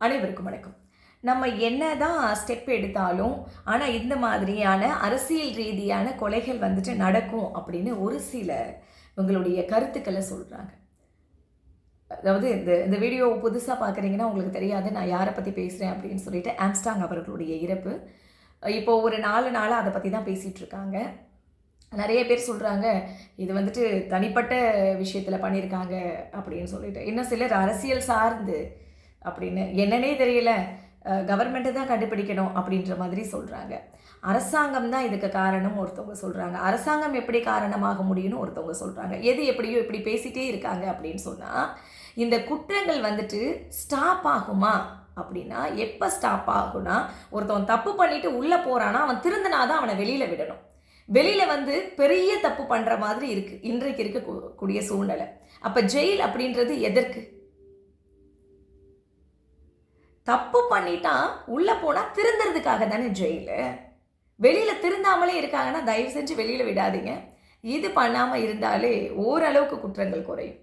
அனைவருக்கும் வணக்கம். நம்ம என்ன தான் ஸ்டெப் எடுத்தாலும் ஆனால் இந்த மாதிரியான அரசியல் ரீதியான கொலைகள் வந்துட்டு நடக்கும் அப்படின்னு ஒரு சில உங்களுடைய கருத்துக்களை சொல்கிறாங்க அதாவது இந்த இந்த வீடியோ புதுசாக பார்க்குறீங்கன்னா உங்களுக்கு தெரியாது நான் யாரை பற்றி பேசுகிறேன் அப்படின்னு சொல்லிட்டு ஆம்ஸ்டாங் அவர்களுடைய இறப்பு. இப்போது ஒரு நாலு நாளாக அதை பற்றி தான் பேசிகிட்டு இருக்காங்க. நிறைய பேர் சொல்கிறாங்க இது வந்துட்டு தனிப்பட்ட விஷயத்தில் பண்ணியிருக்காங்க அப்படின்னு சொல்லிட்டு. இன்னும் சிலர் அரசியல் சார்ந்து அப்படின்னு. என்னன்னே தெரியல. கவர்மெண்ட்டு தான் கண்டுபிடிக்கணும் அப்படின்ற மாதிரி சொல்கிறாங்க அரசாங்கம் தான் இதுக்கு காரணம் ஒருத்தவங்க சொல்கிறாங்க அரசாங்கம் எப்படி காரணமாக முடியும்னு ஒருத்தவங்க சொல்கிறாங்க எது எப்படியோ இப்படி பேசிகிட்டே இருக்காங்க அப்படின்னு சொன்னால் இந்த குற்றங்கள் வந்துட்டு ஸ்டாப் ஆகுமா? அப்படின்னா எப்போ ஸ்டாப் ஆகும்னா ஒருத்தவன் தப்பு பண்ணிட்டு உள்ளே போகிறான்னா அவன் திருந்தினாதான் அவனை வெளியில் விடணும். வெளியில் வந்து பெரிய தப்பு பண்ணுற மாதிரி இருக்குது இன்றைக்கு இருக்கக்கூடிய சூழ்நிலை. அப்போ ஜெயில் அப்படின்றது எதற்கு? தப்பு பண்ணிட்டான் உள்ளே போனால் திருந்துறதுக்காக தானே ஜெயிலு வெளியில் திருந்தாமலே இருக்காங்கன்னா தயவு செஞ்சு வெளியில் விடாதீங்க. இது பண்ணாமல் இருந்தாலே ஓரளவுக்கு குற்றங்கள் குறையும்.